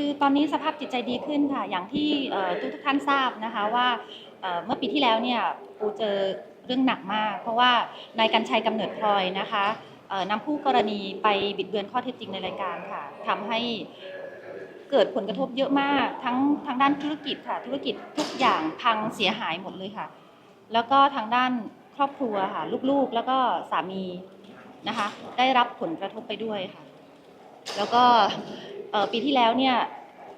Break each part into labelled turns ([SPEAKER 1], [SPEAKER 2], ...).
[SPEAKER 1] คือตอนนี้สภาพจิตใจดีขึ้นค่ะ อย่างที่ทุกทุกท่านทราบนะคะว่าเมื่อปีที่แล้วเนี่ยปูเจอเรื่องหนักมาก เพราะว่านายกัญชัยกำเนิดพลอยนะคะนำผู้กรณีไปบิดเบือนข้อเท็จจริงในรายการค่ะทำให้เกิดผลกระทบเยอะมากทั้งทางด้านธุรกิจค่ะ ธุรกิจทุกอย่างพังเสียหายหมดเลยค่ะ แล้วก็ทางด้านครอบครัวค่ะลูกๆแล้วก็สามีนะคะ ได้รับผลกระทบไปด้วยค่ะ แล้วก็ ปีที่แล้วเนี่ย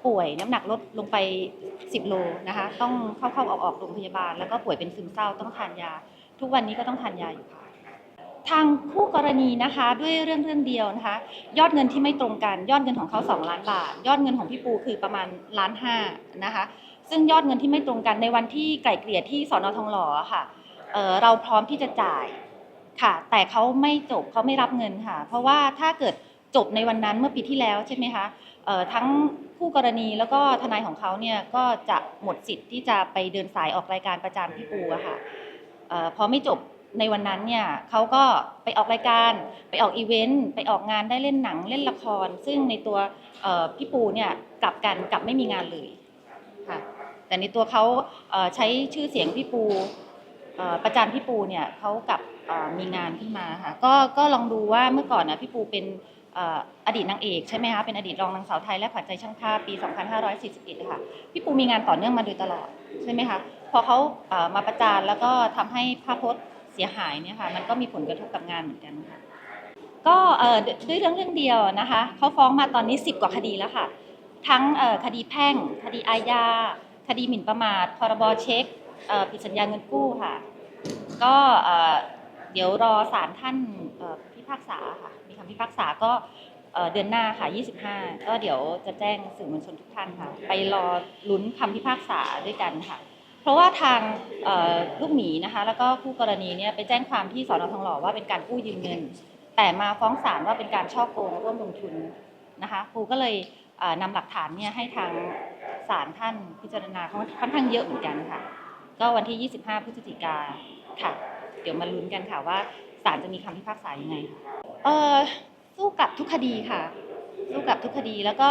[SPEAKER 1] ป่วยน้ำหนักลดลงไป 10 โลนะคะต้องเข้าเข้าออกออกโรงพยาบาล แล้วก็ป่วยเป็นซึมเศร้าต้องทานยา ทุกวันนี้ก็ต้องทานยาอยู่ค่ะทางคู่กรณีนะคะด้วยเรื่องเรื่องเดียวนะคะ ยอดเงินที่ไม่ตรงกัน ยอดเงินของเขา 2 ล้านบาท ยอดเงินของพี่ปูคือประมาณล้านห้านะคะซึ่งยอดเงินที่ไม่ตรงกันในวันที่ไกล่เกลี่ยที่สอนอทองหล่อค่ะเเราพร้อมที่จะจ่ายค่ะ แต่เขาไม่จบเขาไม่รับเงินค่ะ เพราะว่าถ้าเกิด จบในวันนั้นเมื่อปีที่แล้วใช่ไหมคะทั้งคู่กรณีแล้วก็ทนายของเขาเนี่ยก็จะหมดสิทธิ์ที่จะไปเดินสายออกรายการประจานพี่ปูอะค่ะพอไม่จบในวันนั้นเนี่ยเขาก็ไปออกรายการไปออกอีเวนต์ไปออกงานได้เล่นหนังเล่นละคร ซึ่งในตัวพี่ปูเนี่ยกลับกันกลับไม่มีงานเลยค่ะแต่ในตัวเขาเใช้ชื่อเสียงพี่ปูประจานพี่ปูเนี่ยเขากลับมีงานขึ้นมาค่ะก็ก็ลองดูว่าเมื่อก่อนนะพี่ปูเป็น อดีตนางเอกใช่ไหมคะเป็นอดีตรองนางสาวไทยและขวัญใจช่างภาพปี 2541ค่ะพี่ปูมีงานต่อเนื่องมาโดยตลอดใช่ไหมคะพอเขามาประจานแล้วก็ทำให้ภาพพจน์เสียหายเนี่ยค่ะมันก็มีผลกระทบกับงานเหมือนกันค่ะก็ด้วยเรื่องเรื่องเดียวนะคะเขาฟ้องมาตอนนี้ 10 กว่าคดีแล้วค่ะ ทั้งคดีแพ่ง คดีอาญาคดีหมิ่นประมาทพรบเช็คผิดสัญญาเงินกู้ค่ะ ก็เดี๋ยวรอศาลท่าน พากษาค่ะมีคำพิพากษาก็เดือนหน้าค่ะ 25 ก็เดี๋ยวจะแจ้งสื่อมวลชนทุกท่านค่ะ ไปรอลุ้นคำพิพากษาด้วยกันค่ะ เพราะว่าทางลูกหมีนะคะ แล้วก็คู่กรณีเนี่ยไปแจ้งความที่สอนอทองหล่อว่าเป็นการกู้ยืมเงิน แต่มาฟ้องศาลว่าเป็นการช่อโกงร่วมลงทุนนะคะครูก็เลยเอ่อนำหลักฐานเนี่ยให้ทางศาลท่านพิจารณาค่อนข้างเยอะเหมือนกันค่ะ ก็วันที่ 25 พฤศจิกาค่ะ เดี๋ยวมาลุ้นกันค่ะว่า ศาลจะมีคำพิพากษายังไงเออสู้กับทุกคดีค่ะ สู้กับทุกคดีแล้วก็